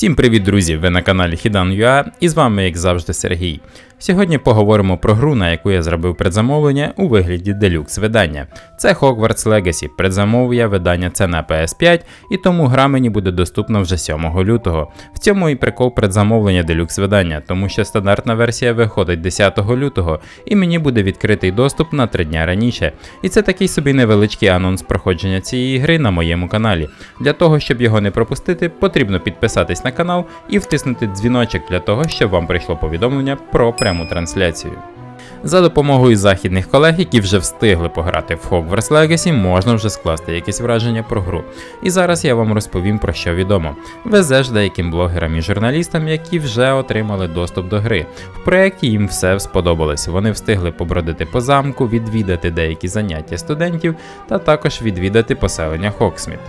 Всім привіт, друзі! Ви на каналі Hidan.ua і з вами, як завжди, Сергій. Сьогодні поговоримо про гру, на яку я зробив предзамовлення у вигляді делюкс видання. Це Hogwarts Legacy. Предзамов'я видання це на PS5, і тому гра мені буде доступна вже 7 лютого. В цьому і прикол предзамовлення делюкс видання, тому що стандартна версія виходить 10 лютого, і мені буде відкритий доступ на 3 дня раніше. І це такий собі невеличкий анонс проходження цієї гри на моєму каналі. Для того, щоб його не пропустити, потрібно підписатись на канал і втиснути дзвіночок для того, щоб вам прийшло повідомлення про пряму трансляцію. За допомогою західних колег, які вже встигли пограти в Hogwarts Legacy, можна вже скласти якісь враження про гру. І зараз я вам розповім про що відомо. Везе ж деяким блогерам і журналістам, які вже отримали доступ до гри. В проєкті їм все сподобалось. Вони встигли побродити по замку, відвідати деякі заняття студентів та також відвідати поселення Хоксміт.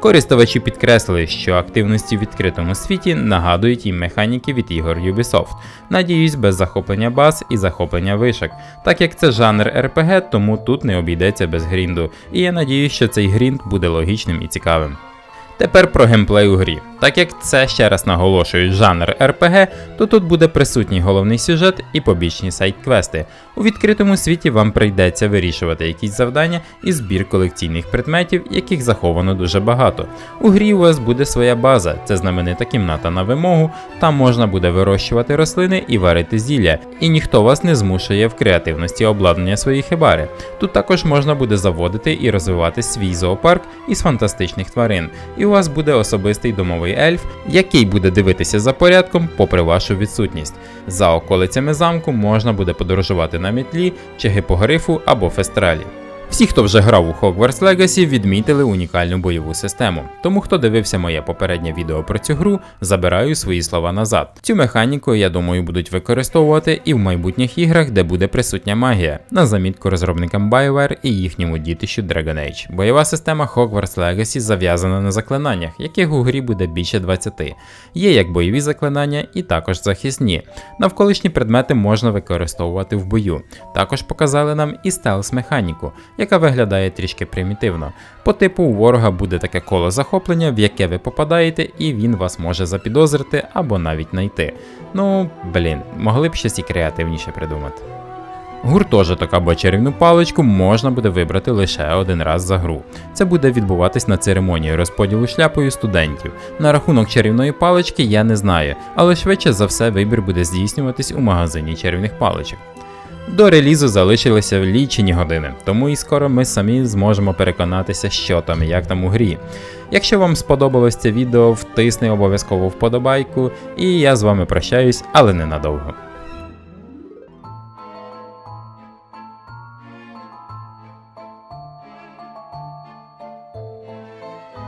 Користувачі підкреслили, що активності в відкритому світі нагадують їм механіки від ігор Ubisoft. Надіюсь, без захоплення баз і захоплення вишок. Так як це жанр RPG, тому тут не обійдеться без грінду, і я надіюсь, що цей грінд буде логічним і цікавим. Тепер про геймплей у грі. Так як це ще раз наголошую жанр RPG, то тут буде присутній головний сюжет і побічні сайт-квести. У відкритому світі вам прийдеться вирішувати якісь завдання і збір колекційних предметів, яких заховано дуже багато. У грі у вас буде своя база, це знаменита кімната на вимогу, там можна буде вирощувати рослини і варити зілля, і ніхто вас не змушує в креативності обладнання своєї хибари. Тут також можна буде заводити і розвивати свій зоопарк із фантастичних тварин, і у вас буде особистий домовий ельф, який буде дивитися за порядком попри вашу відсутність. За околицями замку можна буде подорожувати на мітлі чи гіпогрифу або фестралі. Всі, хто вже грав у Hogwarts Legacy, відмітили унікальну бойову систему. Тому хто дивився моє попереднє відео про цю гру, забираю свої слова назад. Цю механіку, я думаю, будуть використовувати і в майбутніх іграх, де буде присутня магія, на замітку розробникам BioWare і їхньому дітищу Dragon Age. Бойова система Hogwarts Legacy зав'язана на заклинаннях, яких у грі буде більше 20. Є як бойові заклинання, і також захисні. Навколишні предмети можна використовувати в бою. Також показали нам і стелс-механіку яка виглядає трішки примітивно. По типу у ворога буде таке коло захоплення, в яке ви попадаєте, і він вас може запідозрити або навіть знайти. Ну, блін, могли б щось і креативніше придумати. Гуртожиток або чарівну паличку можна буде вибрати лише один раз за гру. Це буде відбуватись на церемонії розподілу шляпою студентів. На рахунок чарівної палички я не знаю, але швидше за все вибір буде здійснюватись у магазині чарівних паличок. До релізу залишилися лічені години, тому і скоро ми самі зможемо переконатися, що там і як там у грі. Якщо вам сподобалось це відео, втисни обов'язково вподобайку, і я з вами прощаюсь, але ненадовго.